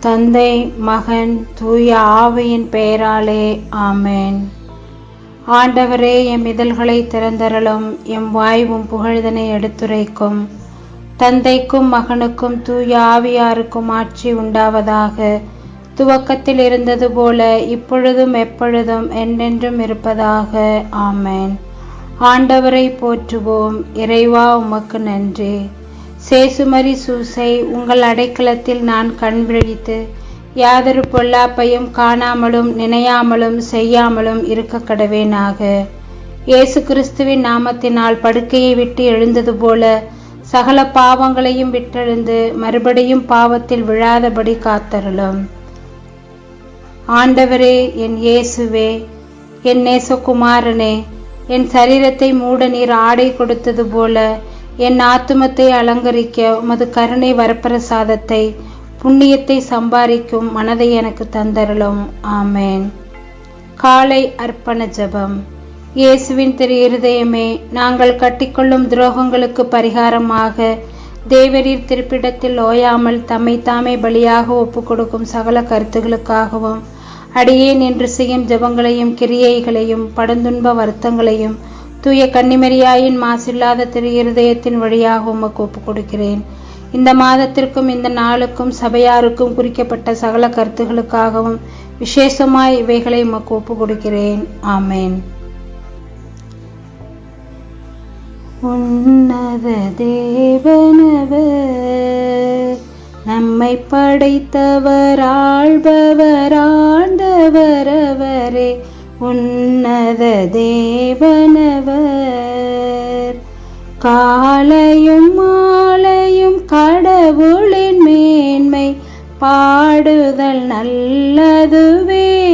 தந்தை மகன் தூய ஆவியின் பெயராலே ஆமேன். ஆண்டவரே எம் இதழ்களை திறந்தரலும் எம் வாய்வும் புகழ்தனை எடுத்துரைக்கும். தந்தைக்கும் மகனுக்கும் தூய ஆவியாருக்கும் ஆட்சி உண்டாவதாக. துவக்கத்தில் இருந்தது போல இப்பொழுதும் எப்பொழுதும் என்றென்றும் இருப்பதாக. ஆமென். ஆண்டவரை போற்றுவோம். இறைவா உமக்கு நன்றி. சேசுமரி சூசை உங்கள் அடைக்கலத்தில் நான் கண் விழித்து யாதொரு பொல்லாப்பையும் காணாமலும் நினையாமலும் செய்யாமலும் இருக்க கடவேனாக. இயேசு கிறிஸ்துவின் நாமத்தினால் படுக்கையை விட்டு எழுந்தது போல சகல பாவங்களையும் விட்டெழுந்து மறுபடியும் பாவத்தில் விழாதபடி காத்தருளும். ஆண்டவரே என் இயேசுவே என் நேசகுமாரனே என் சரீரத்தை மூட நீர் ஆடை கொடுத்தது போல என் ஆத்துமத்தை அலங்கரிக்க உமது கருணை வரப்பிரசாதத்தை புண்ணியத்தை சம்பாதிக்கும் மனதை எனக்கு தந்தருளும். ஆமேன். காலை அர்ப்பண ஜபம். இயேசுவின் திரு இருதயமே நாங்கள் கட்டிக்கொள்ளும் துரோகங்களுக்கு பரிகாரமாக தேவரீர் திருப்பிடத்தில் ஓயாமல் தம்மை தாமே பலியாக ஒப்பு கொடுக்கும் சகல கருத்துகளுக்காகவும் அடியேன் என்று செய்யும் ஜெபங்களையும் கிரியைகளையும் படுந்துன்ப வருத்தங்களையும் தூய கன்னிமரியாயின் மாசில்லாத திரு இருதயத்தின் வழியாக உமக்கு ஒப்புக் கொடுக்கிறேன் இந்த மாதத்திற்கும் இந்த நாளுக்கும் சபையாருக்கும் குறிக்கப்பட்ட சகல கருத்துகளுக்காகவும் விசேஷமாய் இவைகளை உமக்கு ஒப்புக் கொடுக்கிறேன் ஆமேன். உன்னத தேவனவர் நம்மை படைத்தவர் ஆழ்பவர் ஆண்டவர் அவரே உன்னத தேவனவர். காலையும் மாலையும் கடவுளின் மேன்மை பாடுதல் நல்லதுவே.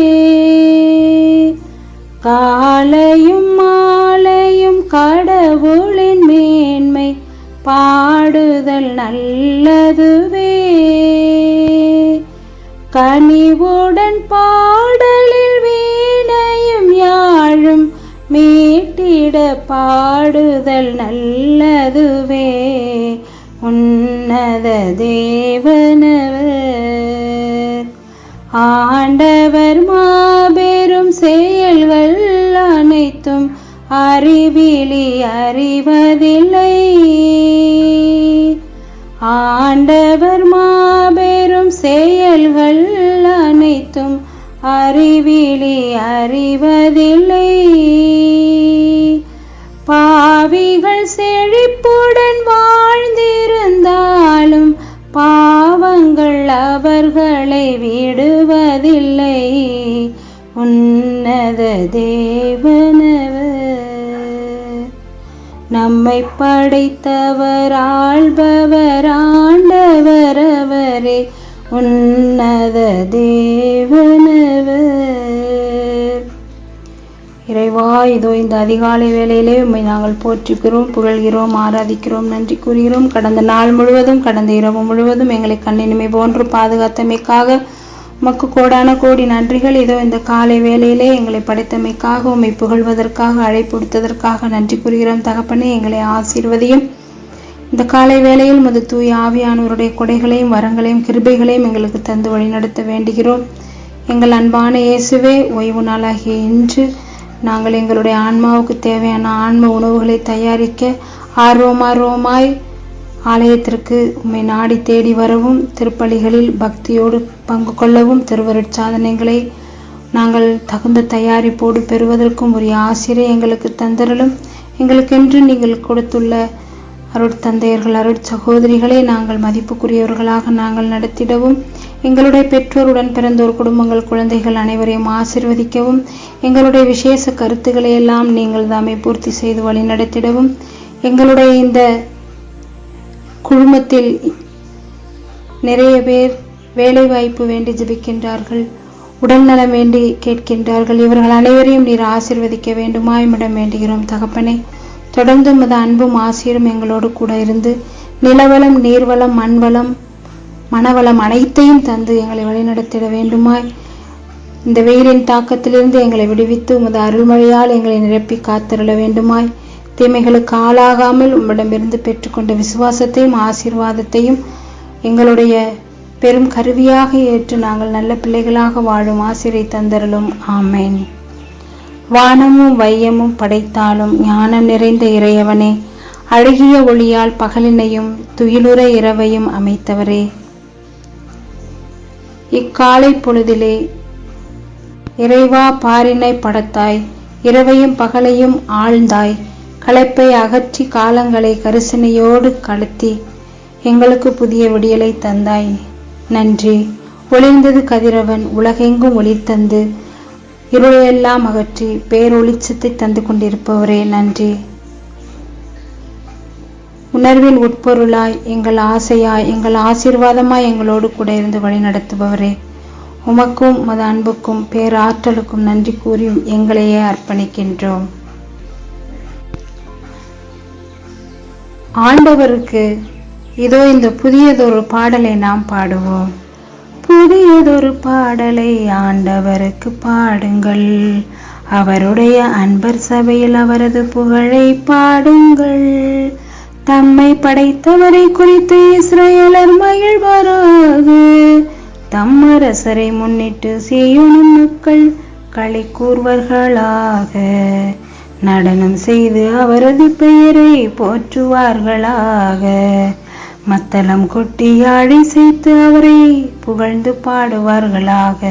காலையும் மாலையும் கடவுளின் மேன்மை பாடுதல் நல்லதுவே. கனிவுடன் பா பாடுதல் நல்லதுவே. உன்னத தேவனவர். ஆண்டவர் மாபெரும் செயல்கள் அனைத்தும் அறிவிலி அறிவதில்லை. ஆண்டவர் மாபெரும் செயல்கள் அனைத்தும் அறிவிலி அறிவதில்லை. நம்மை படைத்தவர் ஆள்பவர் ஆண்டவர் அவரே உன்னத தேவனவர். இறைவா இதோ இந்த அதிகாலை வேளையிலே உம்மை நாங்கள் போற்றுகிறோம் புகழ்கிறோம் ஆராதிக்கிறோம் நன்றி கூறுகிறோம். கடந்த நாள் முழுவதும் கடந்த இரவு முழுவதும் எங்களை கண்ணினிமை போன்று பாதுகாத்தமைக்காக உமக்கு கோடான கோடி நன்றிகள். இதோ இந்த காலை வேளையிலே எங்களை படைத்தமைக்காக உம்மை புகழ்வதற்காக அழைப்புடுத்ததற்காக நன்றி கூறுகிறோம் தகப்பனே. எங்களை ஆசீர்வதியும். இந்த காலை வேளையில் முது தூய் ஆவியானவருடைய கொடைகளையும் வரங்களையும் கிருபைகளையும் எங்களுக்கு தந்து வழிநடத்த வேண்டுகிறோம். எங்கள் அன்பான இயேசுவே ஓய்வு நாளாகிய இன்று நாங்கள் எங்களுடைய ஆன்மாவுக்கு தேவையான ஆன்ம உணவுகளை தயாரிக்க ஆர்வமார்வமாய் ஆலயத்திற்கு உம்மை நாடி தேடி வரவும் திருப்பலிகளில் பக்தியோடு பங்கு கொள்ளவும் திருவருட்சாதனைகளை நாங்கள் தகுந்த தயாரிப்போடு பெறுவதற்கும் உரிய ஆசிரியர் எங்களுக்கு தந்தரலும் எங்களுக்கென்று நீங்கள் கொடுத்துள்ள அருட்தந்தையர்கள் அருட் சகோதரிகளை நாங்கள் மதிப்புக்குரியவர்களாக நாங்கள் நடத்திடவும் எங்களுடைய பெற்றோருடன் பிறந்தோர் குடும்பங்கள் குழந்தைகள் அனைவரையும் ஆசிர்வதிக்கவும் எங்களுடைய விசேஷ கருத்துக்களை எல்லாம் நீங்கள் தாமே பூர்த்தி செய்து வழி நடத்திடவும் எங்களுடைய இந்த குழுமத்தில் நிறைய பேர் வேலைவாய்ப்பு வேண்டி உடல் உடல்நலம் வேண்டி கேட்கின்றார்கள். இவர்கள் அனைவரையும் நீர் ஆசிர்வதிக்க வேண்டுமா. இடம் வேண்டுகிறோம். தகப்பனே தொடர்ந்து உமது அன்பும் ஆசிரியரும் எங்களோடு கூட இருந்து நிலவளம் நீர்வளம் மண்வளம் மனவளம் அனைத்தையும் தந்து எங்களை வழிநடத்திட வேண்டுமாய். இந்த வெயிலின் தாக்கத்திலிருந்து எங்களை விடுவித்து உமது அருள்மொழியால் எங்களை நிரப்பி காத்திருள வேண்டுமாய். தீமைகளுக்கு ஆளாகாமல் உம்மிடமிருந்து பெற்றுக்கொண்ட விசுவாசத்தையும் ஆசீர்வாதத்தையும் எங்களுடைய பெரும் கருவியாக ஏற்று நாங்கள் நல்ல பிள்ளைகளாக வாழும் ஆசிரியை தந்தருளும். ஆமேன். வானமும் வையமும் படைத்தாலும் ஞானம் நிறைந்த இறையவனே அழகிய ஒளியால் பகலினையும் துயிலுற இரவையும் அமைத்தவரே. இக்காலை பொழுதிலே இறைவா பாரினை படத்தாய் இரவையும் பகலையும் ஆழ்ந்தாய் களைப்பை அகற்றி காலங்களை கரிசனையோடு கழுத்தி எங்களுக்கு புதிய விடியலை தந்தாய். நன்றி. ஒளிர்ந்தது கதிரவன் உலகெங்கும் ஒளி தந்து இருளையெல்லாம் அகற்றி பேரொளிச்சத்தை தந்து கொண்டிருப்பவரே நன்றி. உணர்வின் உட்பொருளாய் எங்கள் ஆசையாய் எங்கள் ஆசீர்வாதமாய் எங்களோடு கூட இருந்து வழி நடத்துபவரே உமக்கும் மத அன்புக்கும் பேராற்றலுக்கும் நன்றி கூறி எங்களையே அர்ப்பணிக்கின்றோம். ஆண்டவருக்கு இதோ இந்த புதியதொரு பாடலை நாம் பாடுவோம். புதியதொரு பாடலை ஆண்டவருக்கு பாடுங்கள். அவருடைய அன்பர் சபையில் அவரது புகழை பாடுங்கள். தம்மை படைத்தவரை குறித்து இஸ்ரேலர் மகிழ்வாராக. தம்மரசரை முன்னிட்டு செய்யும் மக்கள் களி கூர்வர்களாக. நடனம் செய்து அவரது பெயரை போற்றுவார்களாக. மத்தளம் கொட்டி ஆழி செய்து அவரை புகழ்ந்து பாடுவார்களாக.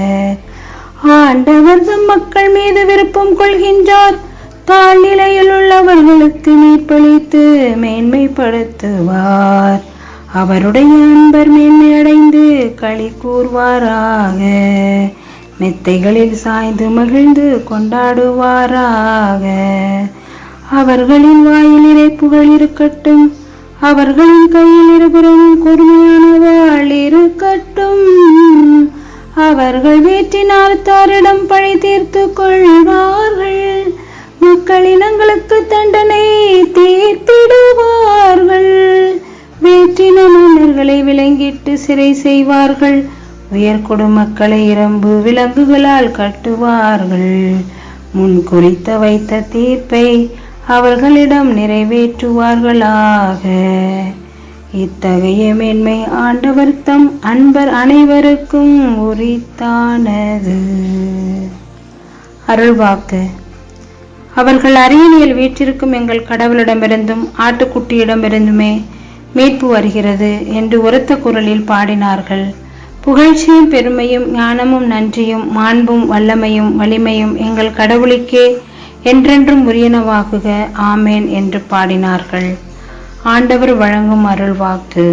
ஆண்டவர் தம் மக்கள் மீது விருப்பம் கொள்கின்றார். தாழ்நிலையில் உள்ளவர்களுக்கு மீட்பளித்து மேன்மைப்படுத்துவார். அவருடைய அன்பர் மேன்மையடைந்து களி கூறுவாராக மெத்தைகளில் சாய்ந்து மகிழ்ந்து கொண்டாடுவாராக. அவர்களின் வாயில் இறைப்புகள் இருக்கட்டும் அவர்களின் கையில் இருபுறம் கூர்மையான வாழ் இருக்கட்டும். அவர்கள் வீட்டினால் தாரிடம் பழி தீர்த்து கொள்வார்கள். மக்கள் இனங்களுக்கு தண்டனை தீர்த்திடுவார்கள். வேற்றின மன்னர்களை விலங்கிட்டு சிறை செய்வார்கள். உயர் குடுமக்களை இரம்பு விலங்குகளால் கட்டுவார்கள். முன் குறித்த வைத்த தீர்ப்பை அவர்களிடம் நிறைவேற்றுவார்களாக. இத்தகைய மேன்மை ஆண்டவர் தம் அன்பர் அனைவருக்கும் உரித்தானது. அருள்வாக்கு அவர்கள் அரியணையில் வீற்றிருக்கும் எங்கள் கடவுளிடமிருந்தும் ஆட்டுக்குட்டியிடமிருந்துமே மீட்பு வருகிறது என்று உரத்த குரலில் பாடினார்கள். புகழ்ச்சியும் பெருமையும் ஞானமும் நன்றியும் மாண்பும் வல்லமையும் வலிமையும் எங்கள் கடவுளுக்கே என்றென்றும் உரியனவாகுக. ஆமேன் என்று பாடினார்கள். ஆண்டவர் வழங்கும் அருள்வாக்கு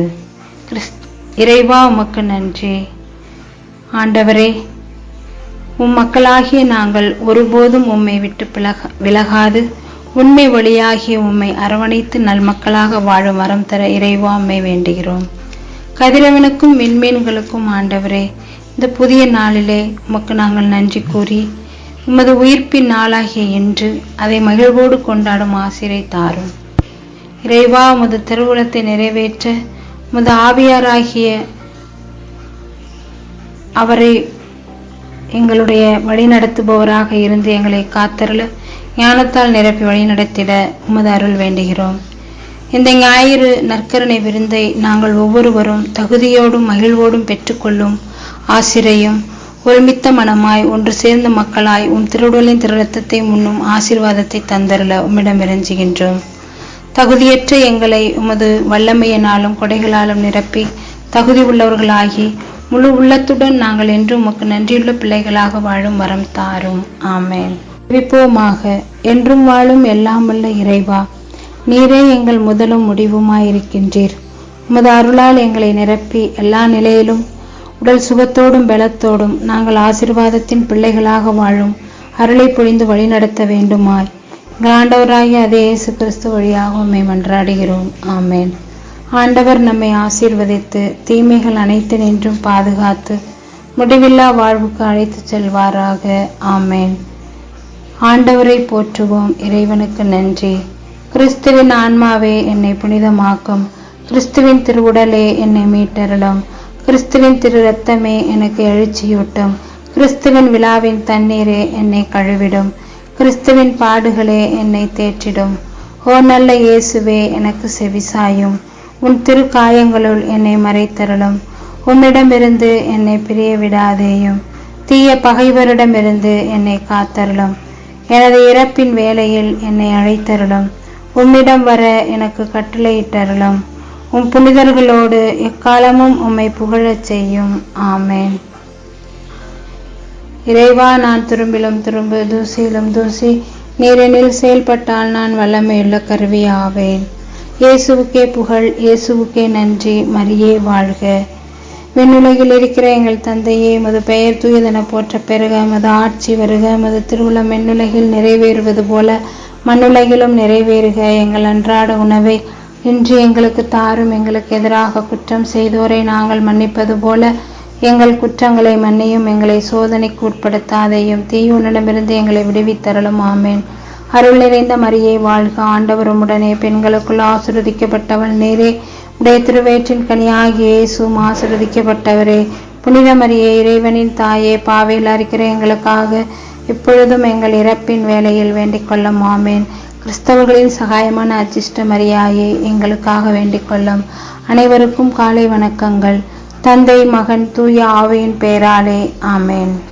கிறிஸ் இறைவா உமக்கு நன்றி. ஆண்டவரே உம் மக்களாகிய நாங்கள் ஒருபோதும் உம்மை விட்டு பிளக விலகாது. உண்மை வழியாகிய உம்மை அரவணைத்து நல்மக்களாக வாழும் வரம் தர இறைவா உம்மை வேண்டுகிறோம். கதிரவனுக்கும் விண்மீன்களுக்கும் ஆண்டவரே இந்த புதிய நாளிலே உமக்கு நாங்கள் நன்றி கூறி உமது உயிர்ப்பின் நாளாகிய என்று அதை மகிழ்வோடு கொண்டாடும் ஆசிரை தாரும். இறைவா உமது திருவுளத்தை நிறைவேற்ற உமது ஆவியாராகிய அவரை எங்களுடைய வழிநடத்துபவராக இருந்து எங்களை காத்தருள ஞானத்தால் நிரப்பி வழிநடத்திட உமது அருள் வேண்டுகிறோம். இந்த ஞாயிறு நற்கருணை விருந்தை நாங்கள் ஒவ்வொருவரும் தகுதியோடும் மகிழ்வோடும் பெற்றுக்கொள்ளும். ஆசிரையும் ஒருமித்த மனமாய் ஒன்று சேர்ந்த மக்களாய் உம் திருடலின் திருரத்தத்தை முன்னும் ஆசீர்வாதத்தை தந்தருள உம்மிடம் இறைஞ்சுகின்றோம். தகுதியற்ற எங்களை உமது வல்லமையினாலும் கொடைகளாலும் நிரப்பி தகுதி உள்ளவர்களாகி முழு உள்ளத்துடன் நாங்கள் என்றும் உமக்கு நன்றியுள்ள பிள்ளைகளாக வாழும் வரம் தாரும். ஆமேன். விப்போமாக என்றும் வாழும் எல்லாம் இறைவா நீரே எங்கள் முதலும் முடிவுமாயிருக்கின்றீர். உமது அருளால் எங்களை நிரப்பி எல்லா நிலையிலும் உடல் சுகத்தோடும் பலத்தோடும் நாங்கள் ஆசிர்வாதத்தின் பிள்ளைகளாக வாழும் அருளை பொழிந்து வழிநடத்த வேண்டுமாய். ஆண்டவராகிய அதே இயேசு கிறிஸ்து வழியாக உண்மை மன்றாடுகிறோம். ஆமேன். ஆண்டவர் நம்மை ஆசீர்வதித்து தீமைகள் அனைத்து நின்றும் பாதுகாத்து முடிவில்லா வாழ்வுக்கு அழைத்துச் செல்வாராக. ஆமேன். ஆண்டவரை போற்றுவோம். இறைவனுக்கு நன்றி. கிறிஸ்துவின் ஆன்மாவே என்னை புனிதமாக்கும். கிறிஸ்துவின் திருவுடலே என்னை மீட்டருளும். கிறிஸ்துவின் திரு ரத்தமே எனக்கு எழுச்சியூட்டும். கிறிஸ்துவின் விழாவின் தண்ணீரே என்னை கழுவிடும். கிறிஸ்துவின் பாடுகளே என்னை தேற்றிடும். ஓ நல்ல இயேசுவே எனக்கு செவிசாயும் உன் திரு காயங்களுள் என்னை மறைத்தருளும். உம்மிடமிருந்து என்னை பிரிய விடாதேயும் தீய பகைவரிடமிருந்து என்னை காத்தருளும். எனது இறப்பின் வேலையில் என்னை அழைத்தருளும். உம்மிடம் வர எனக்கு கட்டளையிட்டருளும். உம் புனிதர்களோடு எக்காலமும் உம்மை புகழச் செய்யும். ஆமேன். இறைவா நான் துரும்பிலும் துரும்பு தூசியிலும் தூசி நீரெனில் செயல்பட்டால் நான் வல்லமையுள்ள கருவி ஆவேன் இயேசுவுக்கே புகழ் இயேசுவுக்கே நன்றி மரியே வாழ்க. விண்ணுலகில் இருக்கிற எங்கள் தந்தையே எமது பெயர் தூயதென போற்ற பெருக மது ஆட்சி வருக எமது திருவிழா மென்னுலகில் நிறைவேறுவது போல மண்ணுலகிலும் நிறைவேறுக எங்கள் அன்றாட உணவை. இன்று எங்களுக்கு தாரும் எங்களுக்கு எதிராக குற்றம் செய்தோரை நாங்கள் மன்னிப்பது போல எங்கள் குற்றங்களை மன்னியும் எங்களை சோதனைக்கு உட்படுத்தாதையும் தீயுனிடமிருந்து எங்களை விடுவித்தரலும் ஆமேன். அருள் நிறைந்த மரியை வாழ்க ஆண்டவரும் உடனே பெண்களுக்குள் ஆசிர்வதிக்கப்பட்டவள் நேரே. உடைய திருவயிற்றின் கனியாகிய இயேசுவும் ஆசிர்வதிக்கப்பட்டவரே. புனித மரியே இறைவனின் தாயே பாவையில் அறிக்கிற எங்களுக்காக இப்பொழுதும் எங்கள் இறப்பின் வேலையில் வேண்டிக் கொள்ளும். ஆமேன். கிறிஸ்தவர்களின் சகாயமான அச்சிஷ்ட மரியாயை எங்களுக்காக வேண்டிக் கொள்ளும். அனைவருக்கும் காலை வணக்கங்கள். தந்தை மகன் தூய ஆவையின் பெயராலே ஆமேன்.